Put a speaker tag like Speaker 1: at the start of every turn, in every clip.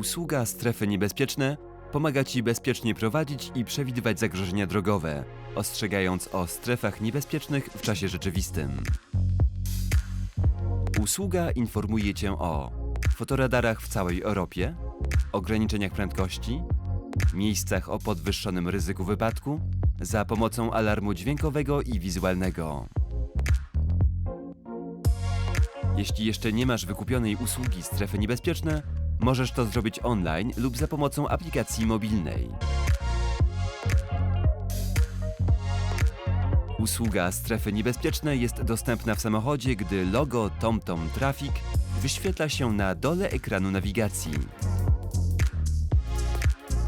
Speaker 1: Usługa Strefy Niebezpieczne pomaga Ci bezpiecznie prowadzić i przewidywać zagrożenia drogowe, ostrzegając o strefach niebezpiecznych w czasie rzeczywistym. Usługa informuje Cię o fotoradarach w całej Europie, ograniczeniach prędkości, miejscach o podwyższonym ryzyku wypadku, za pomocą alarmu dźwiękowego i wizualnego. Jeśli jeszcze nie masz wykupionej usługi Strefy Niebezpieczne, możesz to zrobić online lub za pomocą aplikacji mobilnej. Usługa Strefy Niebezpieczne jest dostępna w samochodzie, gdy logo TomTom Traffic wyświetla się na dole ekranu nawigacji.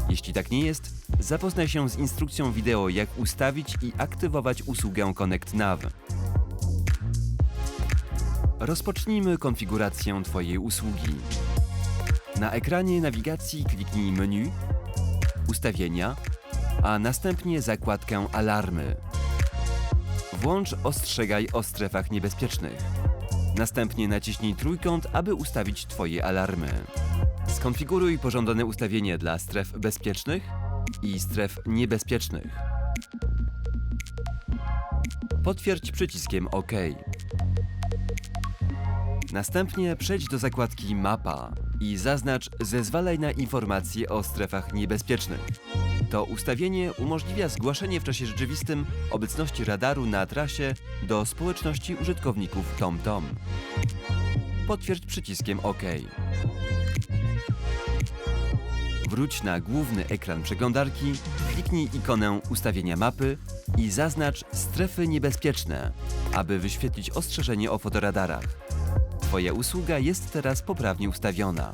Speaker 1: Jeśli tak nie jest, zapoznaj się z instrukcją wideo jak ustawić i aktywować usługę Connect Nav. Rozpocznijmy konfigurację Twojej usługi. Na ekranie nawigacji kliknij menu, ustawienia, a następnie zakładkę alarmy. Włącz ostrzegaj o strefach niebezpiecznych. Następnie naciśnij trójkąt, aby ustawić Twoje alarmy. Skonfiguruj pożądane ustawienie dla stref bezpiecznych i stref niebezpiecznych. Potwierdź przyciskiem OK. Następnie przejdź do zakładki Mapa i zaznacz Zezwalaj na informacje o strefach niebezpiecznych. To ustawienie umożliwia zgłaszanie w czasie rzeczywistym obecności radaru na trasie do społeczności użytkowników TomTom. Potwierdź przyciskiem OK. Wróć na główny ekran przeglądarki, kliknij ikonę ustawienia mapy i zaznacz strefy niebezpieczne, aby wyświetlić ostrzeżenie o fotoradarach. Twoja usługa jest teraz poprawnie ustawiona.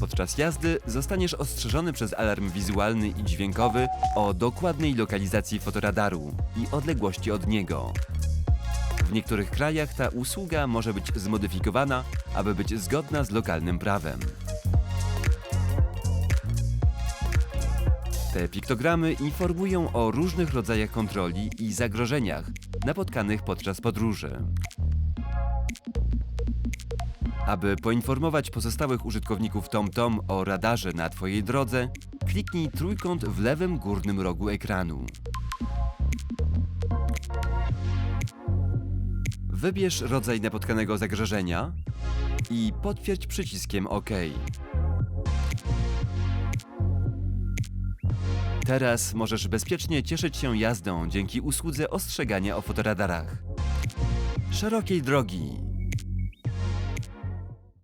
Speaker 1: Podczas jazdy zostaniesz ostrzeżony przez alarm wizualny i dźwiękowy o dokładnej lokalizacji fotoradaru i odległości od niego. W niektórych krajach ta usługa może być zmodyfikowana, aby być zgodna z lokalnym prawem. Te piktogramy informują o różnych rodzajach kontroli i zagrożeniach napotkanych podczas podróży. Aby poinformować pozostałych użytkowników TomTom o radarze na Twojej drodze, kliknij trójkąt w lewym górnym rogu ekranu. Wybierz rodzaj napotkanego zagrożenia i potwierdź przyciskiem OK. Teraz możesz bezpiecznie cieszyć się jazdą dzięki usłudze ostrzegania o fotoradarach. Szerokiej drogi!